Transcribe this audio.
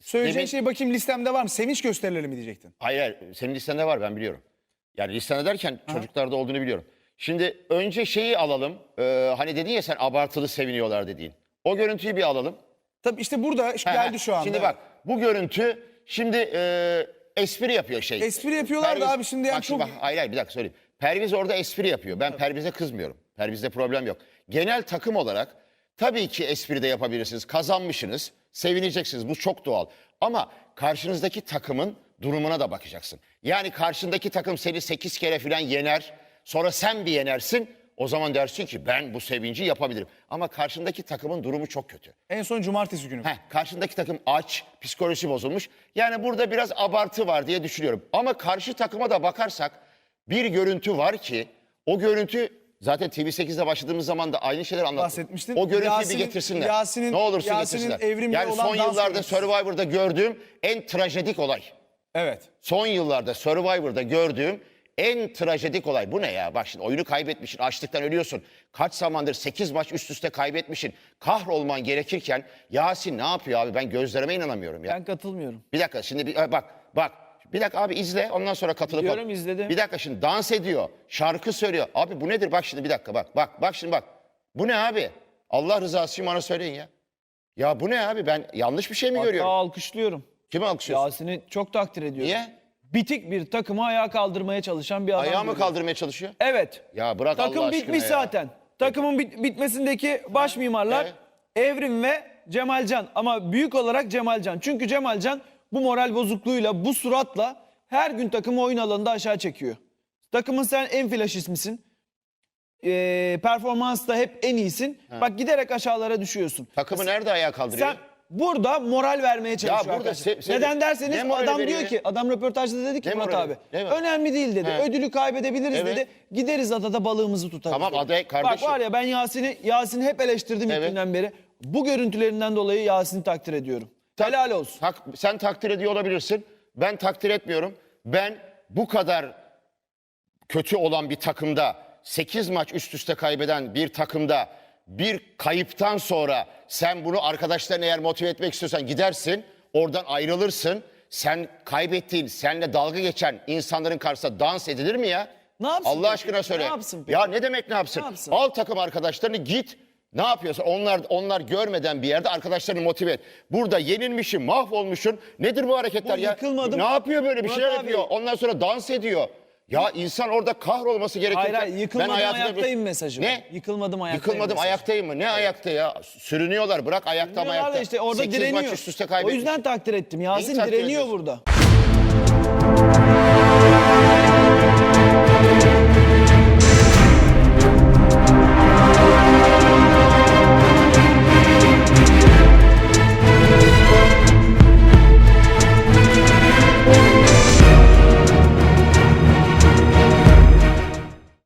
Söyleyeceğin demin- şey bakayım listemde var mı? Sevinç gösterileri mi diyecektin? Hayır, hayır senin listende var ben biliyorum. Yani listende derken çocuklarda olduğunu biliyorum. Şimdi önce şeyi alalım. Ee, hani dedin ya sen abartılı seviniyorlar dediğin. O görüntüyü bir alalım. Tabii işte burada geldi şu anda. Şimdi bak bu görüntü şimdi e, espri yapıyor şey. Espri yapıyorlar da abi şimdi yani bak, çok- bak, hayır hayır bir dakika söyleyeyim. Perviz orada espri yapıyor. Ben Perviz'e kızmıyorum. Perviz'de problem yok. Genel takım olarak tabii ki espri de yapabilirsiniz. Kazanmışsınız. Sevineceksiniz. Bu çok doğal. Ama karşınızdaki takımın durumuna da bakacaksın. Yani karşındaki takım seni 8 kere falan yener. Sonra sen bir yenersin. O zaman dersin ki ben bu sevinci yapabilirim. Ama karşındaki takımın durumu çok kötü. En son cumartesi günü. Heh, karşındaki takım aç, psikolojisi bozulmuş. Yani burada biraz abartı var diye düşünüyorum. Ama karşı takıma da bakarsak bir görüntü var ki o görüntü zaten TV8'de başladığımız zaman da aynı şeyler anlattım. Bahsetmiştin. O görüntüyü Yasin'in- bir getirsinler. Yasin'in- ne olursa Yasin'in getirsinler. evrimle Yani olan son dans yıllarda görüntüsü. Survivor'da gördüğüm en trajedik olay. Evet. Son yıllarda Survivor'da gördüğüm en trajedik olay. Bu ne ya? Bak şimdi oyunu kaybetmişsin, açlıktan ölüyorsun. Kaç zamandır 8 maç üst üste kaybetmişsin. Kahrolman gerekirken Yasin ne yapıyor abi? Ben gözlerime inanamıyorum ya. Ben katılmıyorum. Bir dakika şimdi bir, bak bak. Bir dakika abi izle ondan sonra katılıp Biliyorum, al. izledim. Bir dakika şimdi dans ediyor. Şarkı söylüyor. Abi bu nedir? Bak şimdi bir dakika bak. Bak bak şimdi bak. Bu ne abi? Allah rızası için bana söyleyin ya. Ya bu ne abi? Ben yanlış bir şey mi Hatta görüyorum? alkışlıyorum. Kimi alkışlıyorsun? Yasin'i çok takdir ediyorum. Niye? Bitik bir takımı ayağa kaldırmaya çalışan bir adam. Ayağı mı kaldırmaya çalışıyor? Evet. Ya bırak Allah Takım aşkına bitmiş ya. zaten. Takımın bit- bitmesindeki baş mimarlar Evet. Evrim ve Cemalcan. Ama büyük olarak Cemalcan. Çünkü Cemalcan bu moral bozukluğuyla, bu suratla her gün takımı oyun alanında aşağı çekiyor. Takımın sen en flash ismisin. Ee, performansta hep en iyisin. Bak giderek aşağılara düşüyorsun. Takımı nerede ayağa kaldırıyor? Sen burada moral vermeye çalışıyor burada arkadaşlar. se- se- Neden derseniz ne adam veriyor diyor ya? ki adam röportajda dedi ki Ne Murat abi Ne önemli değil dedi. He. Ödülü kaybedebiliriz Evet. dedi. Gideriz adada balığımızı tutarız. Tamam, dedi. adaya- kardeşim. Bak var ya ben Yasin'i Yasin'i hep eleştirdim Evet. ilk günden beri. Bu görüntülerinden dolayı Yasin'i takdir ediyorum. Helal olsun. Tak- sen takdir ediyor olabilirsin. Ben takdir etmiyorum. Ben bu kadar kötü olan bir takımda 8 maç üst üste kaybeden bir takımda bir kayıptan sonra sen bunu arkadaşlarına eğer motive etmek istiyorsan gidersin oradan ayrılırsın. Sen kaybettiğin, seninle dalga geçen insanların karşısında dans edilir mi ya? Ne yapsın Allah peki? aşkına söyle. Ne yapsın peki? Ya ne demek ne yapsın? Ne yapsın? Al takım arkadaşlarını git. Ne yapıyorsun? Onlar onlar görmeden bir yerde arkadaşlarını motive et. Burada yenilmişsin, mahvolmuşsun. Nedir bu hareketler Bu ya? yıkılmadım. Ne yapıyor böyle bir Murat şeyler abi. yapıyor. Ondan sonra dans ediyor. Ya insan orada kahrolması gerekirken Hayır hayır yıkılmadım bir- ayaktayım mesajı. Ne? Yıkılmadım ayaktayım Yıkılmadım mesajı. ayaktayım mı? Ne ayakta ya? Sürünüyorlar. Bırak ayakta mı ayakta. işte orada direniyor. maç üst üste o kaybetmiş. yüzden takdir ettim. Takdir direniyor burada.